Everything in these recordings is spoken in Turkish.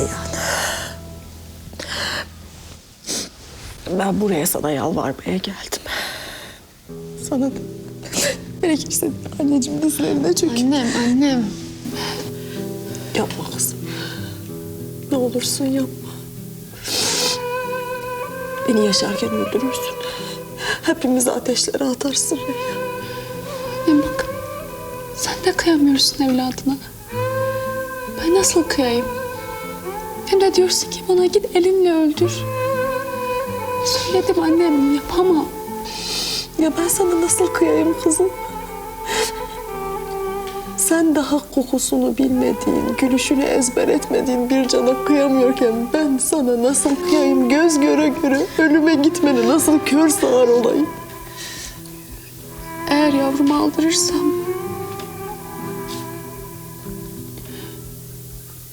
Reyhan. Ben buraya sana yalvarmaya geldim. Sana da gerekirse anneciğim dizlerine çök. Annem, annem. Yapma kızım. Ne olursun yapma. Beni yaşarken öldürürsün. Hepimizi ateşlere atarsın Reyhan. Annem bak. Sen de kıyamıyorsun evladına. Ben nasıl kıyayım? Hem de diyorsun ki bana git elinle öldür. Söyledim annem yapamam. Ya ben sana nasıl kıyayım kızım? Sen daha kokusunu bilmediğin, gülüşünü ezber etmediğin bir cana kıyamıyorken ben sana nasıl kıyayım? Göz göre göre ölüme gitmene nasıl kör sağır olayım? Eğer yavrumu aldırırsam...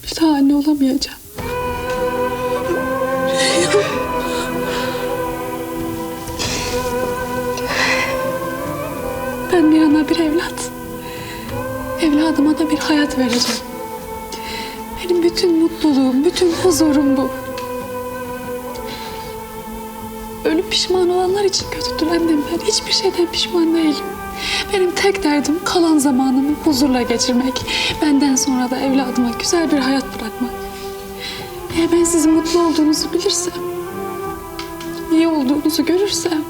Bir daha anne olamayacağım. Ben bir bir evlat. Evladıma da bir hayat vereceğim. Benim bütün mutluluğum, bütün huzurum bu. Ölüp pişman olanlar için kötüdür annem. Ben hiçbir şeyden pişman değilim. Benim tek derdim kalan zamanımı huzurla geçirmek. Benden sonra da evladıma güzel bir hayat bırakmak. Eğer ben sizin mutlu olduğunuzu bilirsem, iyi olduğunuzu görürsem...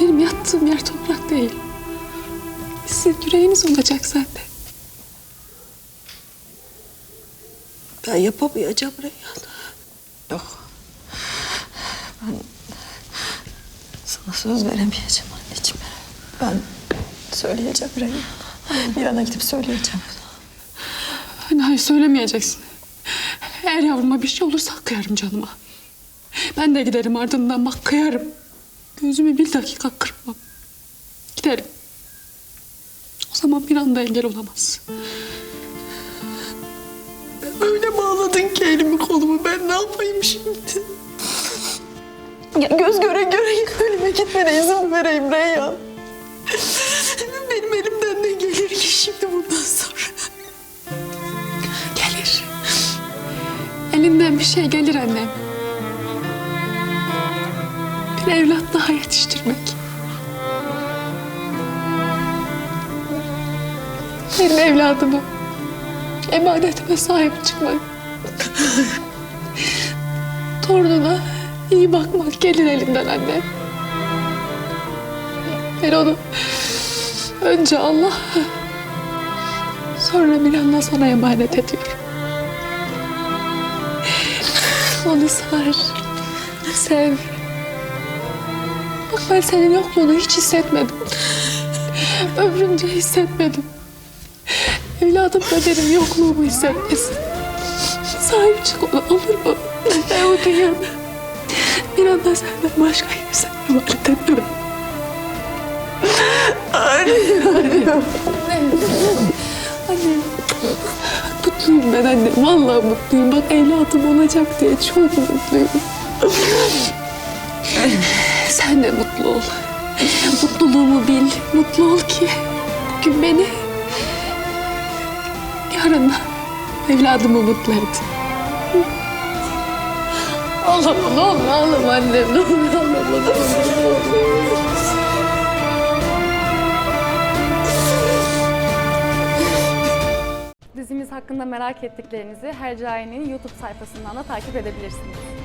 Benim yattığım yer toprak değil. Sizin yüreğiniz olacak zaten. Ben yapamayacağım Reyhan. Yok. Ben sana söz veremeyeceğim anneciğim. Ben söyleyeceğim Reyhan. Bir ana gidip söyleyeceğim. Hani hayır söylemeyeceksin. Eğer yavruma bir şey olursa kıyarım canıma. Ben de giderim ardından bak kıyarım. Gözümü bir dakika kırpmam. Giderim. O zaman bir anda engel olamaz. Öyle bağladın ki elimi kolumu. Ben ne yapayım şimdi? Ya göz göre göre ölüme gitmene izin vereyim Reyhan. Benim elimden ne gelir ki şimdi bundan sonra? Gelir. Elinden bir şey gelir annem. Bir evlat daha yetiştirmek. Benim evladımı, emanetime sahip çıkmak. Torununa iyi bakmak gelir elinden annem. Ben onu önce Allah, sonra Miran'la sana emanet ediyorum. Onu sar, sev. Ben senin yokluğunu hiç hissetmedim. Ömrümce hissetmedim. Evladım da benim yokluğumu hissetmesin. Sahip çık ona olur mu? Ben o dünyada bir anda senden başka kimse emanet etmem. Annem. Mutluyum ben annem. Vallahi mutluyum. Bak evladım olacak diye çok mutluyum. Sen de mutlu ol. Mutluluğumu bil. Mutlu ol ki bugün beni yarın evladımı mutlu et. Ağlama ne olur ağlama annem. Ne olur ağlama. Ne olur. Dizimiz hakkında merak ettiklerinizi Hercai'nin YouTube sayfasından da takip edebilirsiniz.